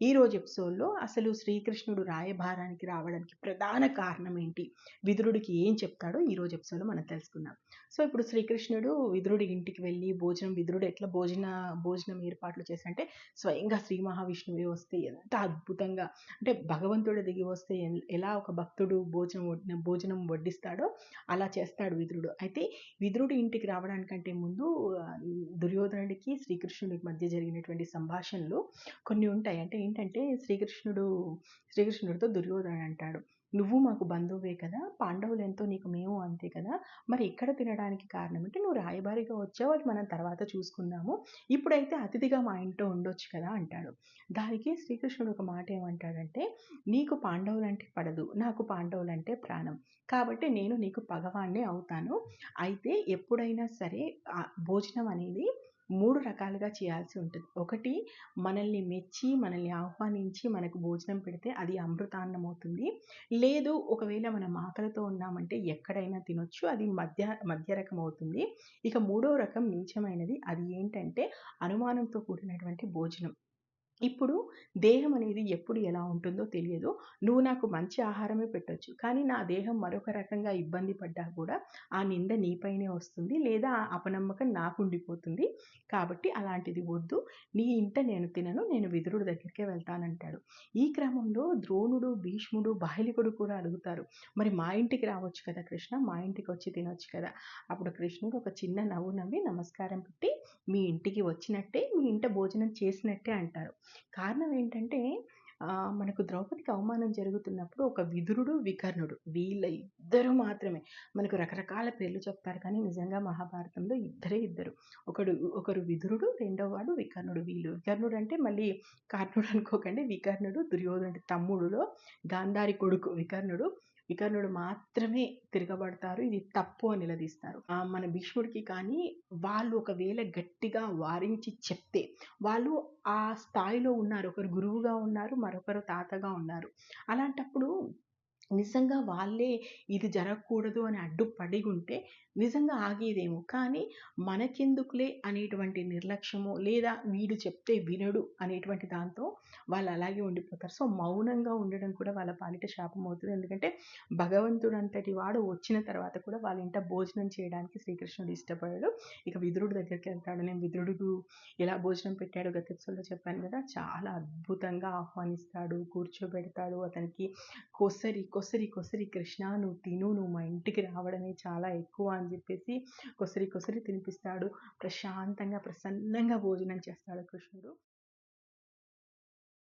ఈ రోజు ఎపిసోడ్లో అసలు శ్రీకృష్ణుడు రాయభారానికి రావడానికి ప్రధాన కారణం ఏంటి? విదురుడికి ఏం చెప్తాడో ఈ రోజు ఎపిసోడ్లో మనం తెలుసుకుందాం. సో ఇప్పుడు శ్రీకృష్ణుడు విదురుడి ఇంటికి వెళ్ళి భోజనం విదురుడు ఎట్లా భోజన భోజనం ఏర్పాట్లు చేసంటే స్వయంగా శ్రీ మహావిష్ణువే వస్తే ఎంత అద్భుతంగా అంటే భగవంతుడు దిగి వస్తే ఎలా ఒక భక్తుడు భోజనం భోజనం వడ్డిస్తాడో అలా చేస్తాడు విదురుడు. అయితే విదురుడి ఇంటికి రావడానికంటే ముందు దుర్యోధనుడికి శ్రీకృష్ణుడికి మధ్య జరిగినటువంటి సంభాషణలు కొన్ని ఉంటాయి. అంటే ఏంటంటే శ్రీకృష్ణుడు శ్రీకృష్ణుడితో దుర్యోధనుడు అంటాడు. నువ్వు మాకు బంధువే కదా పాండవులు ఎంతో నీకు మేము అంతే కదా మరి ఇక్కడ తినడానికి కారణం ఏంటి? నువ్వు రాయబారిగా వచ్చావు అది మనం తర్వాత చూసుకుందాము. ఇప్పుడైతే అతిథిగా మా ఇంట్లో ఉండొచ్చు కదా అంటాడు. దానికి శ్రీకృష్ణుడు ఒక మాట ఏమంటాడంటే నీకు పాండవులంటే పడదు నాకు పాండవులంటే ప్రాణం. కాబట్టి నేను నీకు పగవాణ్ణి అవుతాను. అయితే ఎప్పుడైనా సరే భోజనం అనేది మూడు రకాలుగా చేయాల్సి ఉంటుంది. ఒకటి మనల్ని మెచ్చి మనల్ని ఆహ్వానించి మనకు భోజనం పెడితే అది అమృతాన్నం అవుతుంది. లేదు ఒకవేళ మనం ఆకలితో ఉన్నామంటే ఎక్కడైనా తినొచ్చు అది మధ్య మధ్య రకం అవుతుంది. ఇక మూడో రకం నీచమైనది అది ఏంటంటే అనుమానంతో కూడినటువంటి భోజనం. ఇప్పుడు దేహం అనేది ఎప్పుడు ఎలా ఉంటుందో తెలియదు. నువ్వు నాకు మంచి ఆహారమే పెట్టొచ్చు. కానీ నా దేహం మరొక రకంగా ఇబ్బంది పడ్డా కూడా ఆ నింద నీపైనే వస్తుంది. లేదా ఆ అపనమ్మకం నాకు ఉండిపోతుంది. కాబట్టి అలాంటిది వద్దు. నీ ఇంట నేను తినను. నేను విదురుడి దగ్గరికే వెళ్తానంటాడు. ఈ క్రమంలో ద్రోణుడు భీష్ముడు బాహ్లికుడు కూడా అడుగుతారు. మరి మా ఇంటికి రావచ్చు కదా కృష్ణ? మా ఇంటికి వచ్చి తినొచ్చు కదా? అప్పుడు కృష్ణుడు ఒక చిన్న నవ్వు నవ్వి నమస్కారం పెట్టి మీ ఇంటికి వచ్చినట్టే మీ ఇంట భోజనం చేసినట్టే అంటారు. కారణం ఏంటంటే మనకు ద్రౌపదికి అవమానం జరుగుతున్నప్పుడు ఒక విదురుడు వికర్ణుడు వీళ్ళ ఇద్దరు మాత్రమే. మనకు రకరకాల పేర్లు చెప్తారు కానీ నిజంగా మహాభారతంలో ఇద్దరే ఇద్దరు. ఒకడు ఒకరు విదురుడు రెండో వాడు వికర్ణుడు. వీళ్ళు వికర్ణుడు అంటే మళ్ళీ కర్ణుడు అనుకోకండి. వికర్ణుడు దుర్యోధనుడి తమ్ముడులో గాంధారి కొడుకు వికర్ణుడు. వికర్ణుడు మాత్రమే తిరగబడతారు. ఇది తప్పు అని నిలదీస్తారు. ఆ, మన భీష్ముడికి కానీ వాళ్ళు ఒకవేళ గట్టిగా వారించి చెప్తే వాళ్ళు ఆ స్థాయిలో ఉన్నారు. ఒకరు గురువుగా ఉన్నారు మరొకరు తాతగా ఉన్నారు. అలాంటప్పుడు నిజంగా వాళ్ళే ఇది జరగకూడదు అని అడ్డుపడి ఉంటే నిజంగా ఆగేదేమో. కానీ మనకెందుకులే అనేటువంటి నిర్లక్ష్యము లేదా వీడు చెప్తే వినడు అనేటువంటి దాంతో వాళ్ళు అలాగే ఉండిపోతారు. సో మౌనంగా ఉండడం కూడా వాళ్ళ పాలిట శాపం అవుతుంది ఎందుకంటే భగవంతుడు అంతటి వాడు వచ్చిన తర్వాత కూడా వాళ్ళ ఇంట భోజనం చేయడానికి శ్రీకృష్ణుడు ఇష్టపడాడు. ఇక విదురుడి దగ్గరికి వెళ్తాడు. నేను విదురుడు ఎలా భోజనం పెట్టాడు గత చెప్పాను కదా! చాలా అద్భుతంగా ఆహ్వానిస్తాడు కూర్చోబెడతాడు. అతనికి కొసరి కొసరి కొసరి కృష్ణ నువ్వు తిను నువ్వు మా ఇంటికి రావడమే చాలా ఎక్కువ అని చెప్పేసి కొసరి కొసరి తినిపిస్తాడు. ప్రశాంతంగా ప్రసన్నంగా భోజనం చేస్తాడు కృష్ణుడు.